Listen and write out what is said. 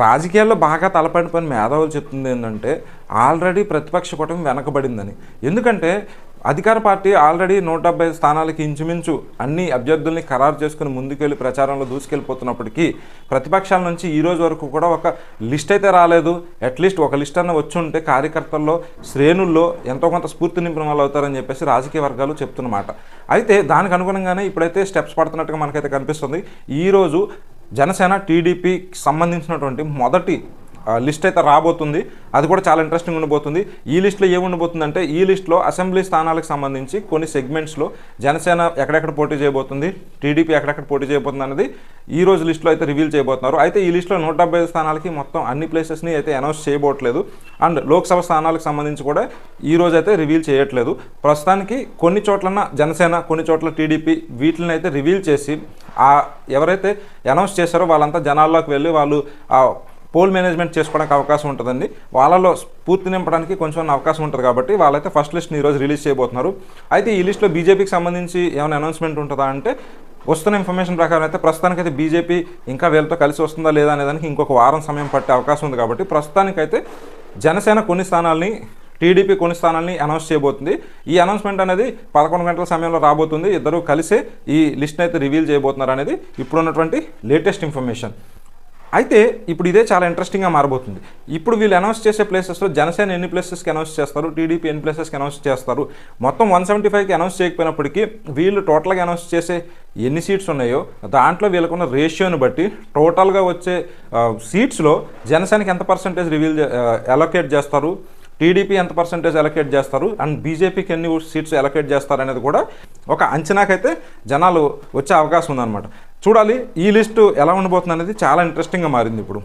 రాజకీయాల్లో బాగా తలపడిపోయిన మేధావులు చెప్తుంది ఏంటంటే ఆల్రెడీ ప్రతిపక్ష కూటమి వెనకబడిందని. ఎందుకంటే అధికార పార్టీ ఆల్రెడీ నూట డెబ్బై స్థానాలకి ఇంచుమించు అన్ని అభ్యర్థుల్ని ఖరారు చేసుకుని ముందుకెళ్ళి ప్రచారంలో దూసుకెళ్ళిపోతున్నప్పటికీ ప్రతిపక్షాల నుంచి ఈ రోజు వరకు కూడా ఒక లిస్ట్ అయితే రాలేదు. అట్లీస్ట్ ఒక లిస్ట్ అన్న వచ్చి ఉంటే కార్యకర్తల్లో శ్రేణుల్లో ఎంతో కొంత స్ఫూర్తి నింపిన వాళ్ళు అవుతారని చెప్పేసి రాజకీయ వర్గాలు చెప్తున్నమాట. అయితే దానికి అనుగుణంగానే ఇప్పుడైతే స్టెప్స్ పడుతున్నట్టుగా మనకైతే కనిపిస్తుంది. ఈరోజు జనసేన టీడీపీకి సంబంధించినటువంటి మొదటి లిస్ట్ అయితే రాబోతుంది. అది కూడా చాలా ఇంట్రెస్టింగ్ ఉండబోతుంది. ఈ లిస్ట్లో ఏముండబోతుందంటే ఈ లిస్ట్లో అసెంబ్లీ స్థానాలకు సంబంధించి కొన్ని సెగ్మెంట్స్లో జనసేన ఎక్కడెక్కడ పోటీ చేయబోతుంది టీడీపీ ఎక్కడెక్కడ పోటీ చేయబోతుంది అనేది ఈ రోజు లిస్ట్లో అయితే రివీల్ చేయబోతున్నారు. అయితే ఈ లిస్ట్లో నూట డెబ్బై ఐదు స్థానాలకి మొత్తం అన్ని ప్లేసెస్ని అయితే అనౌన్స్ చేయబోట్లేదు అండ్ లోక్సభ స్థానాలకు సంబంధించి కూడా ఈ రోజు అయితే రివీల్ చేయట్లేదు. ప్రస్తుతానికి కొన్ని చోట్లన జనసేన కొన్ని చోట్ల టీడీపీ వీటిని అయితే రివీల్ చేసి ఎవరైతే అనౌన్స్ చేశారో వాళ్ళంతా జనాల్లోకి వెళ్ళి వాళ్ళు పోల్ మేనేజ్మెంట్ చేసుకోవడానికి అవకాశం ఉంటుందండి. వాళ్ళలో స్ఫూర్తి నింపడానికి కొంచెం అవకాశం ఉంటుంది కాబట్టి వాళ్ళైతే ఫస్ట్ లిస్ట్ని ఈరోజు రిలీజ్ చేయబోతున్నారు. అయితే ఈ లిస్ట్లో బీజేపీకి సంబంధించి ఏమైనా అనౌన్స్మెంట్ ఉంటుందా అంటే వస్తున్న ఇన్ఫర్మేషన్ ప్రకారం అయితే ప్రస్తుతానికైతే బీజేపీ ఇంకా వీళ్ళతో కలిసి వస్తుందా లేదా అనేదానికి ఇంకొక వారం సమయం పట్టే అవకాశం ఉంది కాబట్టి ప్రస్తుతానికైతే జనసేన కొన్ని స్థానాల్ని టీడీపీ కొన్ని స్థానాల్ని అనౌన్స్ చేయబోతుంది. ఈ అనౌన్స్మెంట్ అనేది పదకొండు గంటల సమయంలో రాబోతుంది. ఇద్దరు కలిసే ఈ లిస్ట్ని అయితే రివీల్ చేయబోతున్నారు అనేది ఇప్పుడున్నటువంటి లేటెస్ట్ ఇన్ఫర్మేషన్. అయితే ఇప్పుడు ఇదే చాలా ఇంట్రెస్టింగ్గా మారబోతుంది. ఇప్పుడు వీళ్ళు అనౌన్స్ చేసే ప్లేసెస్లో జనసేన ఎన్ని ప్లేసెస్కి అనౌన్స్ చేస్తారు? టీడీపీ ఎన్ని ప్లేసెస్కి అనౌన్స్ చేస్తారు? మొత్తం వన్ సెవెంటీ ఫైవ్కి అనౌన్స్ చేయకపోయినప్పటికీ వీళ్ళు టోటల్గా అనౌన్స్ చేసే ఎన్ని సీట్స్ ఉన్నాయో దాంట్లో వీళ్ళకున్న రేషియోని బట్టి టోటల్గా వచ్చే సీట్స్లో జనసేనకి ఎంత పర్సంటేజ్ రివీల్ అలొకేట్ చేస్తారు? టీడీపీ ఎంత పర్సంటేజ్ అలొకేట్ చేస్తారు? అండ్ బీజేపీకి ఎన్ని సీట్స్ అలొకేట్ చేస్తారు అనేది కూడా ఒక అంచనాకైతే జనాలు వచ్చే అవకాశం ఉందన్నమాట. చూడాలి. ఈ లిస్టు ఎలా ఉండబోతుంది అనేది చాలా ఇంట్రెస్టింగ్గా మారింది ఇప్పుడు.